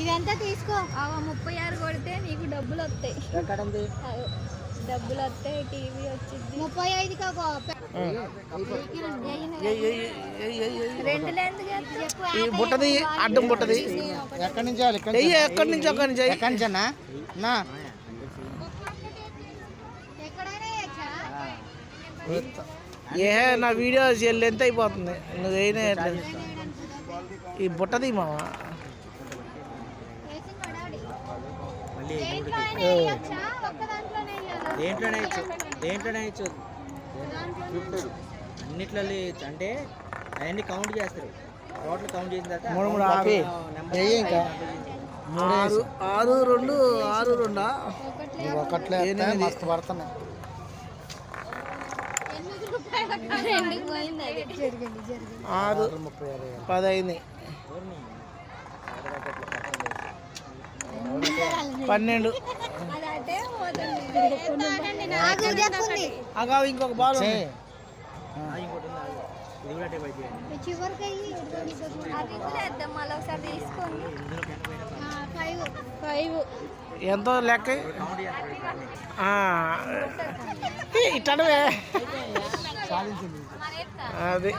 ఇదంతా తీసుకో. ఆ ముప్పై ఆరు కొడితే నీకు డబ్బులు వస్తాయి. అవు. డబ్బులు వస్తాయి టీవీ వచ్చింది ముప్పై ఈ బుట్టది అడ్డం బుట్టది. ఎక్కడి నుంచి ఎక్కడి నుంచి అక్కడి నుంచి. ఎక్కడి నుంచి అన్నా? ఏ నా వీడియో లెంత్ అయిపోతుంది. నువ్వు వేయనే ఈ బుట్టది మామ వేసి మళ్ళీ దాంట్లోనే ఇచ్చు దేంట్లోనే ఇచ్చు అన్నిట్లో అంటే అవన్నీ కౌంట్ చేస్తారు. టోటల్ కౌంట్ చేసిన తర్వాత మూడు మూడు ఆరు. ఆరు రెండు ఆరు రెండా? ఒకట్లో మస్తు పడుతున్నాయి. ఆరు ముప్పై ఆరు పది అయింది పన్నెండు అది అటే పోతుంది నాకు దక్కుంది అగా ఇంకొక బాల్ ఉంది. ఇంకోటి ఉంది, ఆగు. ఇది కూడా అటే పైకి ఈ చివరికి అయ్యి అది వేద్దాం మళ్ళీ తీసుకోండి ఫైవ్ ఫైవ్ ఎంతో లెక్క? సాధించింది అది.